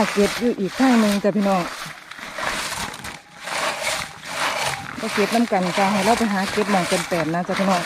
ข้าเก็บอยู่อีกข้างหนึ่งจ้ะพี่น้องก็เก็บน้ำกันจ้าให้เราไปหาเก็บหมองเป็นแปดนะจ้ะพี่น้อง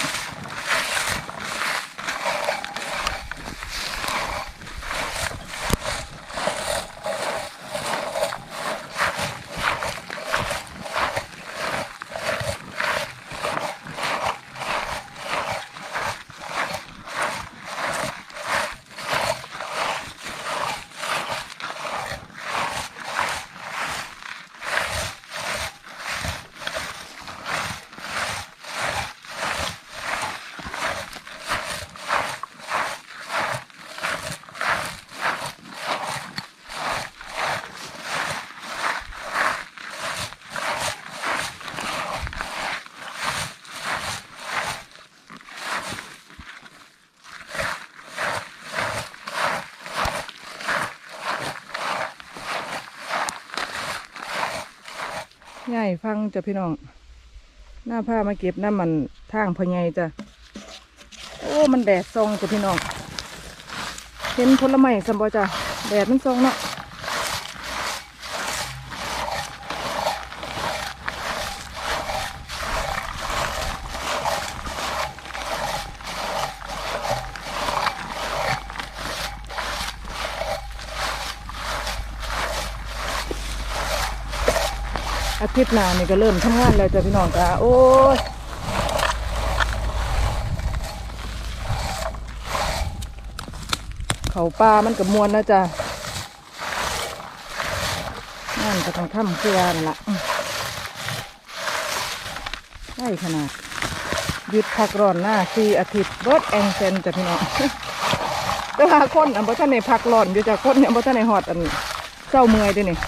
ฟังจ้ะพี่น้อง หน้าผ้ามาเก็บน้ำมันทางพะไงจ้ะ โอ้ มันแดดซองจ้ะพี่น้อง เห็นผลไม้สัมบจ้ะ แดดมันซองเนาะ อาทิตย์หน้านี่ก็เริ่มทำงานแล้วจ้ะพี่น้องจ้ะโอ้ยเขาปลามันกับมวนนะจ้ะนั่นก็ต้องทำเพื่อนละอืมได้ขนาดหยุดพักร้อนหน้าสี่อาทิตย์รถแองเซนจ้ะพี่น้องแต่ว่าคนอันบ่ท่านในพักร้อนอยู่จ้ะคนเนี่ยบ่ท่านในหอดอันเศร้าเมื่อยด้วยนี่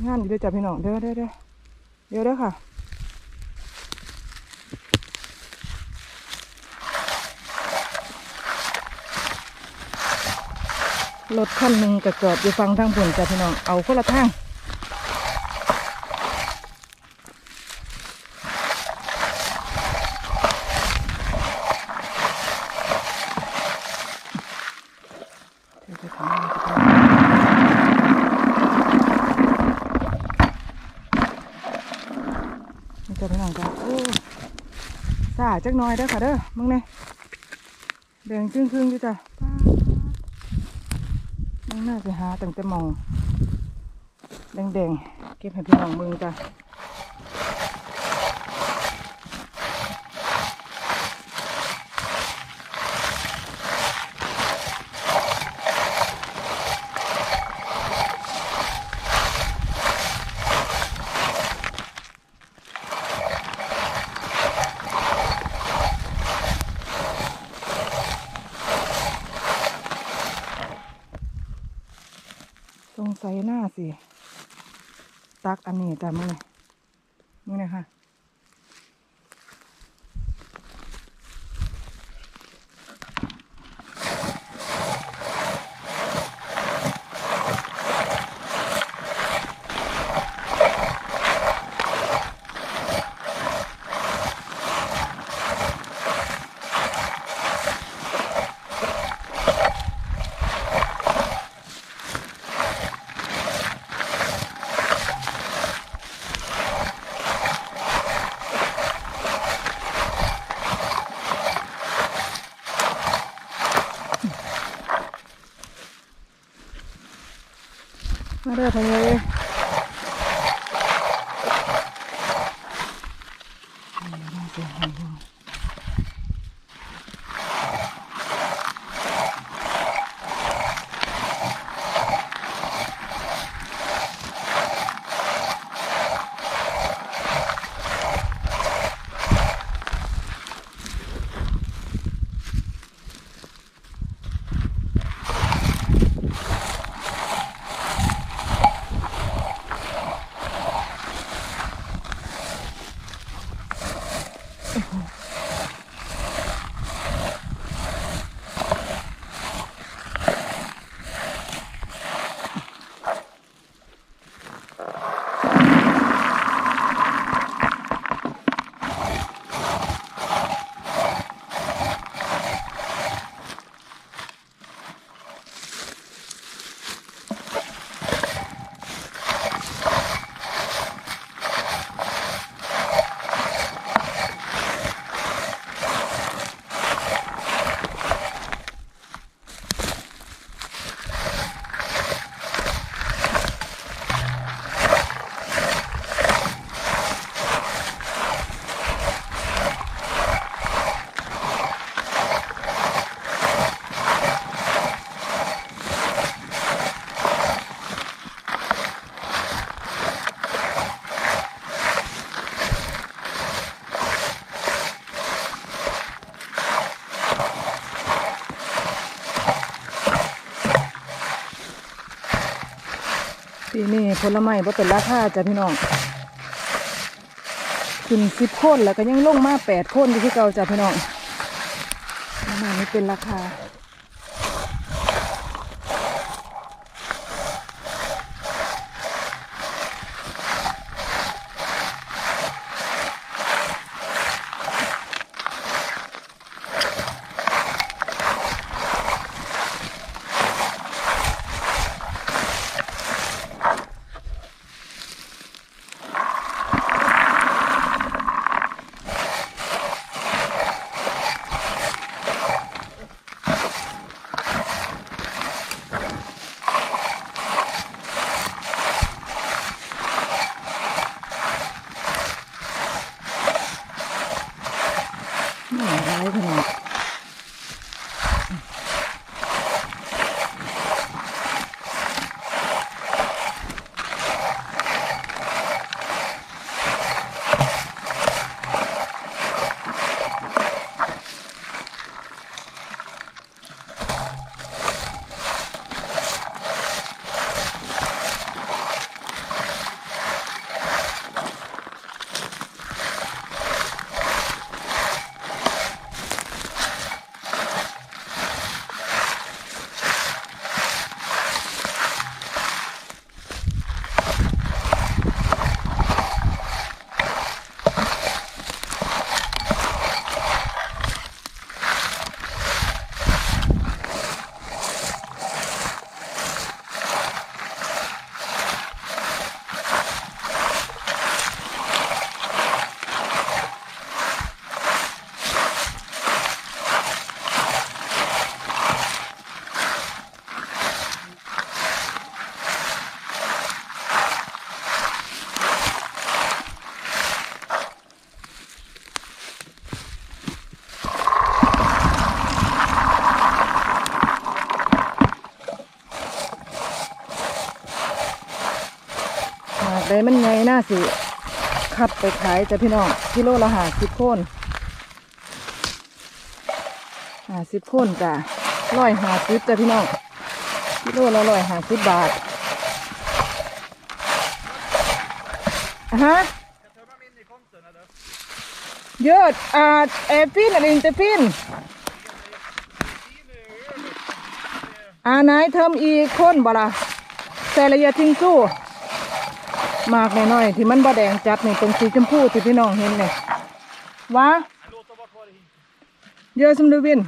อ่างานอยู่ด้วยจ้ะพี่น้องเด้อเด้อเด้อเดี๋ยวเด้อค่ะรถคันหนึ่งกระจอดอยู่ฟังทางผลจ้ะพี่น้องเอาคนละทางเดี๋ยวจะทำงานจะทำ นี่จะไปหนังกันโอ้สา จักหน้อยเด้อค่ะเด้อมึงเนี่ยแดงครึ่งครึ่งอยู่จ้ะมึงน่าจะหาตั้งแต่มองแดงแดงเก็บให้พี่น้องมึงจ้ะสงสัยหน้าสิ ตักอันนี้จ้ะมึงเนี่ นี้ผลไม้บ่เป็นราคาจ้ะพี่น้องขึ้นสิบคนแล้วก็ยังลงมาแปดคนที่เก่าจ้ะพี่น้องประมาณนี้เป็นราคา นไงน่าสิคัดไปขายจ้ะพี่น้องกิโลละหาสิบโคนหาสิบโคนจ้ะร้อยหาสิบจ้ะพี่น้องกิโลละร้อยหาสิบบาทอะฮะเยอะอ่าเอฟินอะไรจะฟินอ่านายเทอมอีกคนบ่ละแต่ระยะทิ้งสู้ มากหน่อยๆที่มันบะแดงจัดนี่ตรงสีชมพูที่พี่น้องเห็นเนี่ยว่าเยอะสมดูวิน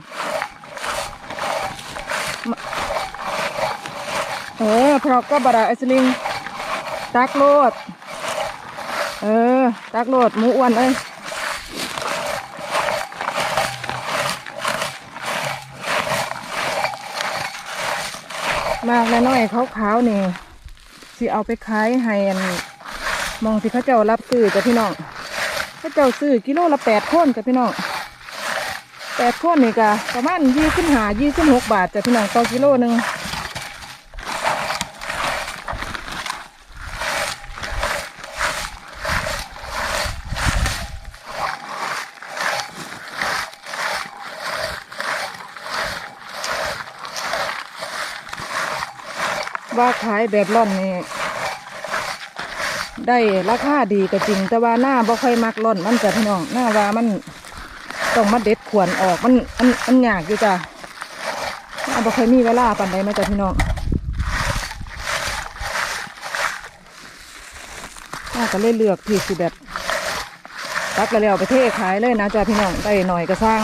เออพรอกก็บาราไอสลิงตักโลด เออ ตักโลดหมูอ้วนเอ้ยมากหน่อยๆขาวๆนี่ สิเอาไปขายให้อันมองที่เขาเจ้ารับซื้อจ้ะพี่น้องข้าเจ้าซื้อกิโลละแปดข้นจ้ะพี่น้องแปดข้นนี่ก็ประมาณยี่สิบห้ายี่สิบหกบาทจ้ะพี่น้องต่อกิโลหนึ่ง ว่าขายแบบร่อนนี่ได้ราคาดีก็จริง แต่ว่าหน้าบ่ค่อยมักร่อนมันจะพี่น้องหน้าว่ามันต้องมาเด็ดขวนออกมันมันมันยากอยู่จ้ะหน้าบ่ค่อยมีเวลาปานใดมาจ้ะพี่น้องหน้าก็เลยเลือกที่สิแบบตักแล้วไปเทขายเลยนะจ้ะพี่น้องได้หน่อยก็สร้าง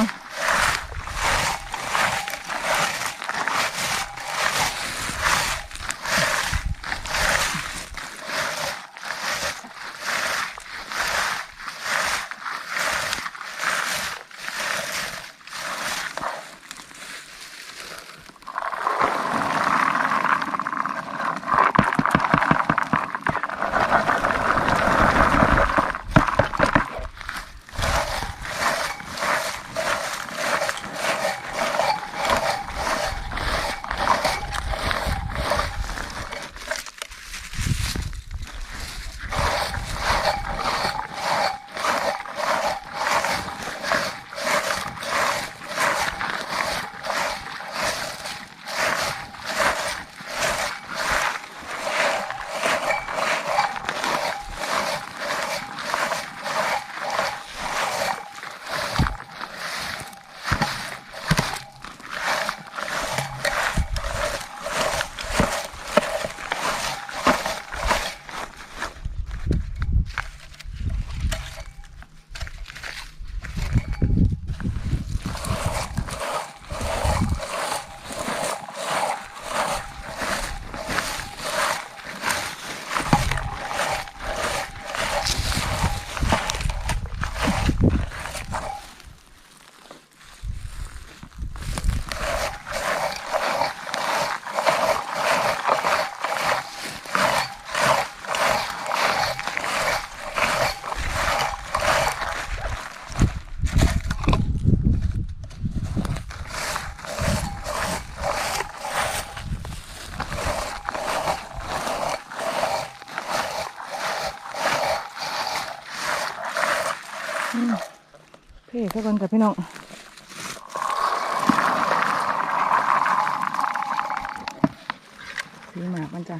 ซะก่อนกับพี่น้องสีหมากมันจะ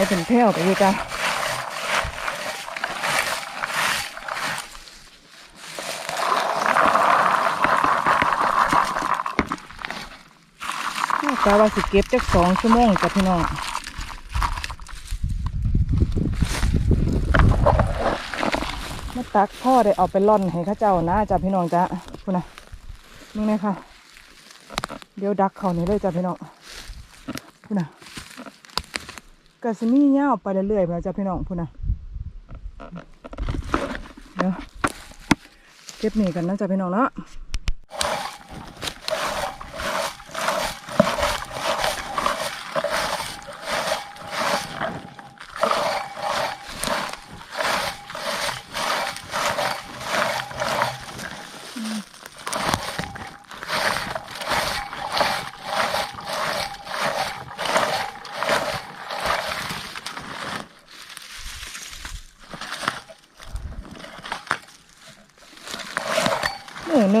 หลายเป็นแถวไปเลยจ้ะกะว่าสิเก็บจักสองชั่วโมงจ้ะพี่น้องมาตักพ่อได้เอาไปล่อนให้ข้าเจ้านะจ้ะพี่น้องจ้ะคุณนะนี่ไงค่ะเดี๋ยวดักเขานี้เลยจ้ะพี่น้องคุณนะ กะสิมีเงาไปเรื่อยๆไปแล้วจ้ะพี่น้องพูนะเดี๋ยวเก็บหนีกันนะจ้ะพี่น้องเนาะ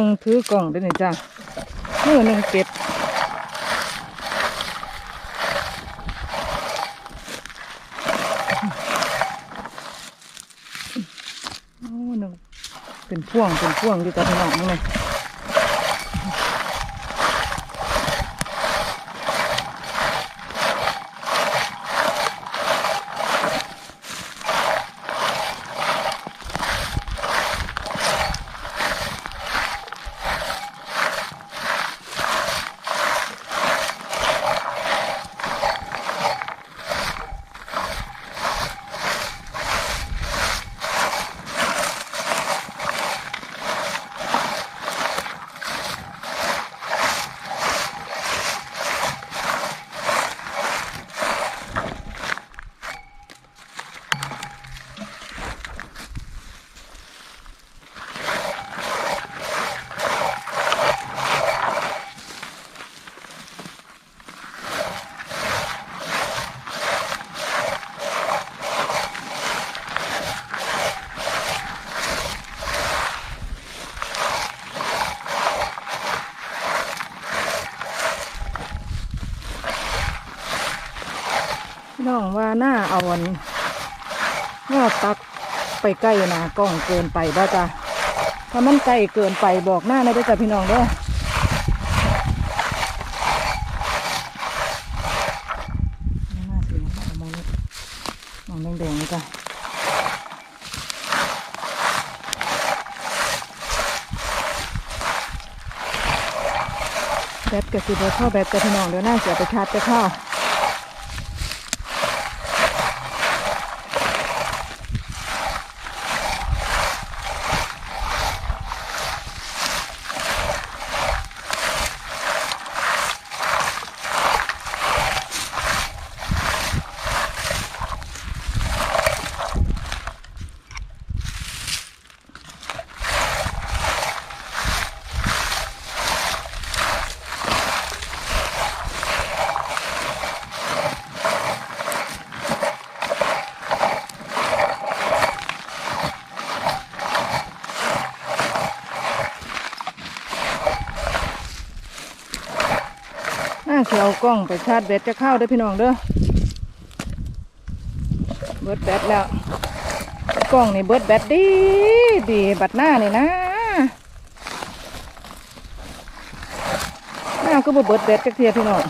นึ่งถือกล่องด้วยนี่จ้ะมือหนึ่งเก็บโอ้หนึ่งเป็นพ่วงเป็นพ่วงอยู่จ้ะพี่น้องนี่ องว่าหน้าเอาอันงอตักไปใกล้นากล้องเกินไปบ่จ้ะถ้ามันใกล้เกินไปบอกหน้าได้เด้จ้ะพี่น้องเด้อหน้าสีน้ำมองน้องแดงๆนี่จ้ะแบตกับสิบเข้าแบตจ้ะพี่น้องเดี๋ยวหน้าเสียไปชาร์จจะเข้า เอากล้องไปชาร์จแบตจะเข้าด้อพี่น้องเด้อเบิดแบตแล้ว กล้องนี่เบิดแบตดีดีบัดหน้านี่นะหน้าก็บ่เบิดแบตจักเทียพี่น้อง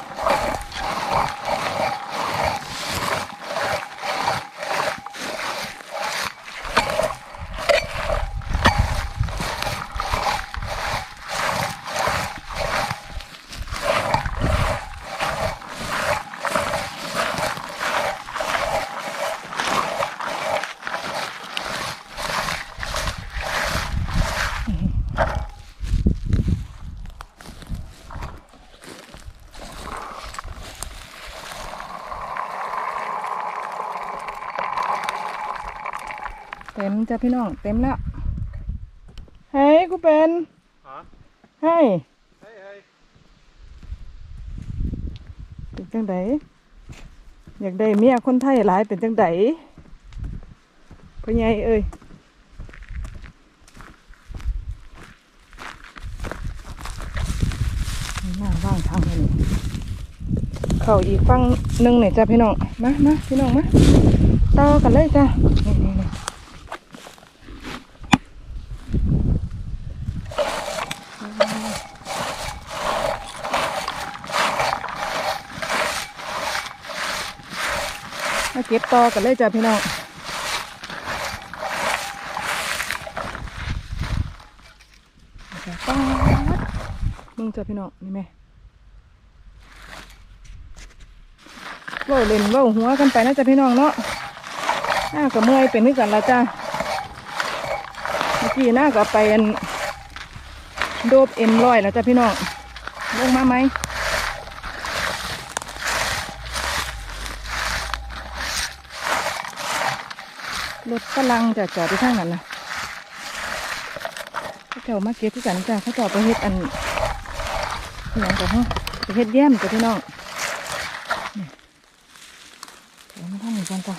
จ้ะพี่น้องเต็มแล้วเฮ้ยกูเป็นฮะเฮ้ยเฮ้ยเฮ้ยเป็นจังไดอยากได้เมียคนไทยหลายเป็นจังไดพ่อใหญ่เอ้ยนี่หน้าว่างทางเลยนี่เข้าอีกฝั่งหนึ่งเนี่ยจ้ะพี่น้องมามาพี่น้องมาต่อกันเลยจ้ะนี่นี่นี่มา เก็บต่อกันเลยจ้ะพี่น้องจ้ะป๊าดมึงจ้ะพี่น้องนี่แม่เว่าเล่นว่าหัวกันไปนะจ้ะพี่น้องเนาะหน้ากับเมื่อยเป็นนึกกันแล้วจ้ะเมื่อกี้หน้ากับไปโดบเอ็มร้อยแล้วจ้ะพี่น้องลงมาไหม รถฝรั่งจะจอดที่ทางนั้นนะเขาเจ้ามาเก็บที่กันจ้ะเขาเจ้าไปเฮ็ดอันอหย่างกับเขาไปเฮ็ดแย้มกับพี่น้องเดี๋ยวมาทำอีกกันจ้ะ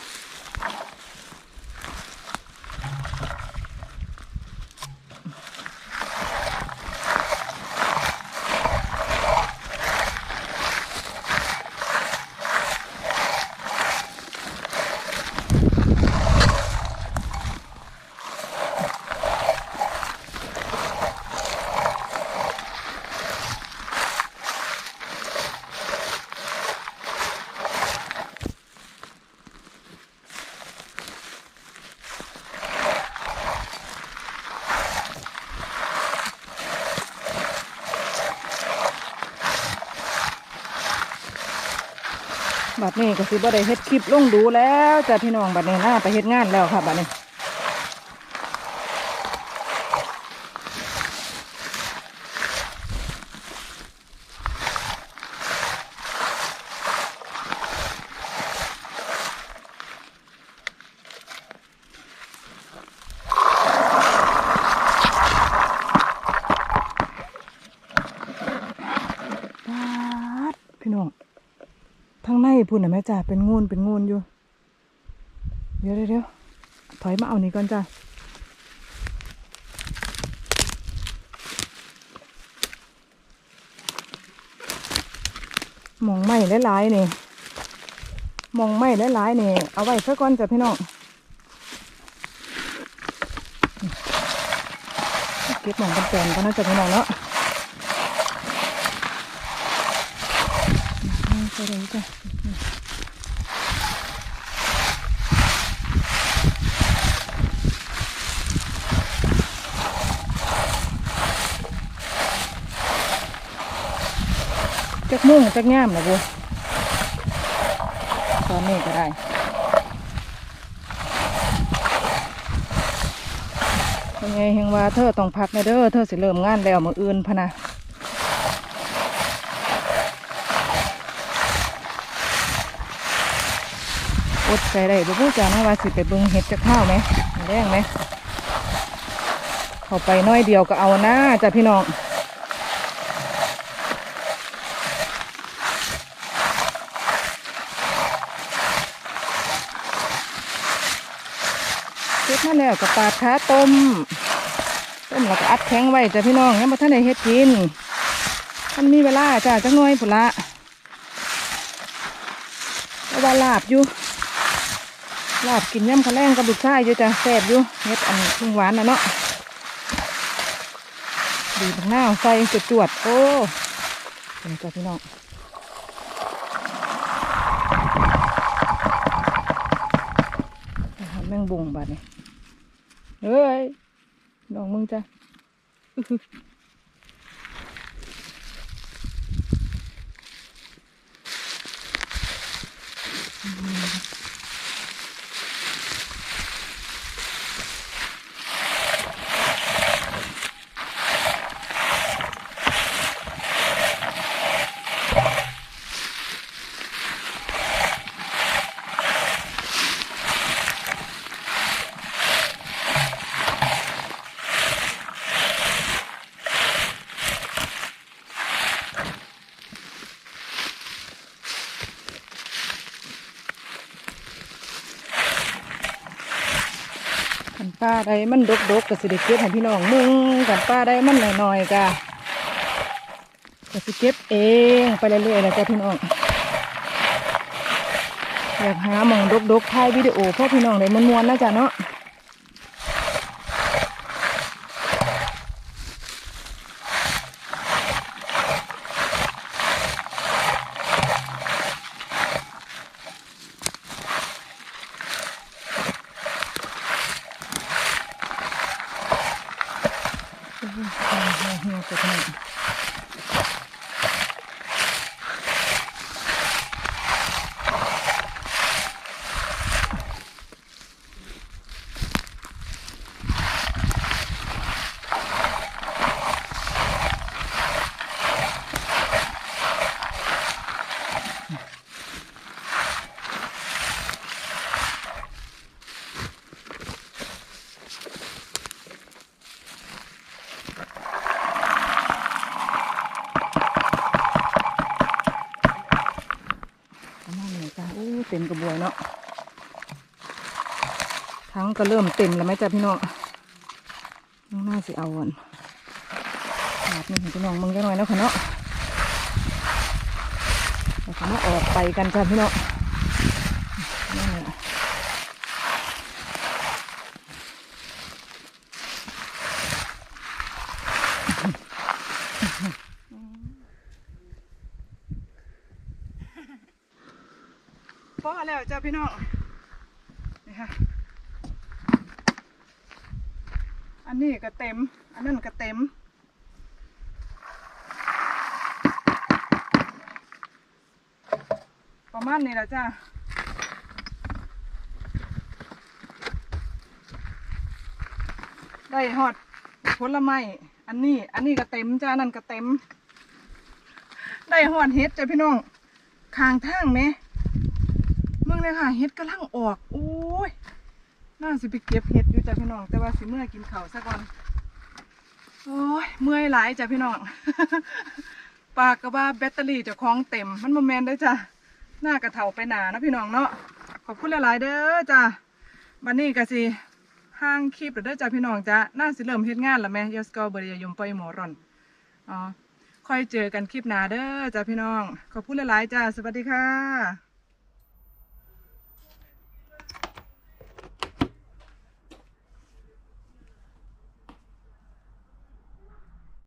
นี้ก็คือบ่ได้เฮ็ดคลิปลงดูแล้วจ้ะพี่น้องบัดนี้น่าไปเฮ็ดงานแล้วค่ะบัดนี้ปาดพี่น้อง ทางใน พุ่นน่ะแม่จ้าเป็นงูนเป็นงูนอยู่ เดี๋ยวเดี๋ยวถอยมาเอานี่ก่อนจ้ามองไหม้หลายๆนี่มองไหม้หลายๆนี่ เอาไว้ซะก่อนจ้ะพี่น้องเก็บหมองกันแปลนกันนะจ้ะพี่น้องเนาะใส่เลยจ้ะ จักมุ่งจักง่ามนะบัวตอนนี้ก็ได้ยังไงเฮงว่าเธอต้องพักนะเด้อเธอสิเริ่มงานแล้วมืออื่นพะนะอดใจได้บ่พูดจานะว่าสิไปเบิ่งเห็ดจะข้าวไหมแดงไหมเข้าไปน้อยเดียวก็เอาหนะจ้ะพี่น้อง มาแล้วก็ปาดขาต้ม ต้มแล้วก็อัดแข็งไว้จ้ะพี่น้องยังบ่ทันได้เฮ็ดกินมันมีเวลาจ้ะจักหน่อยพุ่นละว่าลาบอยู่ลาบกินย่ำคะแรงกับบุกช่ายอยู่จ้ะแซ่บอยู่เม็ดอันพึ่งหวานนะเนาะดีบักหน้าใส่จวดจวดโอ้เป็นจ้ะพี่น้องแมงบุงบาดนี่ เฮ้ยน้องมึงจ้ะาได้มันดกๆกก็สิเด็กเก็บให้พี่น้องมึงกันป้าได้มันหน่อยๆกะก็สิเก็บเองไปเรื่อยๆนะจ๊ะพี่น้องอยากหาหมองดกๆถ่ายวิดีโอเพ่อพี่น้องได้มวนนะจ๊ะเนาะเหี่ยวๆๆๆพี่น้อง ประมาณนี้จ้ะโอ้เต็มกระบวยเนาะทั้งก็เริ่มเต็มแล้วไหมจ้ะพี่น้องน้องน่าสิเอาอ่อนแบบนี้ให้พี่น้องมึงจะหน่อยเนาะค่ะเนาะเราก็มาออกไปกันจ้ะพี่น้องนั่นแหละพอแล้ว จ้ะพี่น้องนี่ค่ะอันนี้ก็เต็ม อันนั้นก็เต็มประมาณนี้แหละจ้ะได้ฮอดผลไม้อันนี้ อันนี้ก็เต็มจ้านั่นก็เต็ม ได้ฮอดเฮ็ดจ้ะพี่น้องคางทางไหม เลยค่ะเฮ็ดกำลังออกโอ้ยน่าสิไปเก็บเห็ดอยู่จ้ะพี่น้อง แต่ว่าสิเมื่อกินเข้าซะก่อนโอ้ยเมื่อยหลายจ้ะพี่น้อง ปากกระว่าแบตเตอรี่จะคล้องเต็ม มันโมแมนได้จ้ะหน้ากระเถาไปหนานะพี่น้องเนาะขอบคุณหลายๆเด้อจ้ะบันนี้ก็สิห้างคลิปเด้อจ้ะพี่น้องจ้ะน่าสิเริ่มเฮ็ดงานแล้วแม่ยอสกอเบอร์ยยมปอยหมอรอนอ๋อค่อยเจอกันคลิปหน้าเด้อจ้ะพี่น้องขอบคุณหลายๆจ้ะสวัสดีค่ะ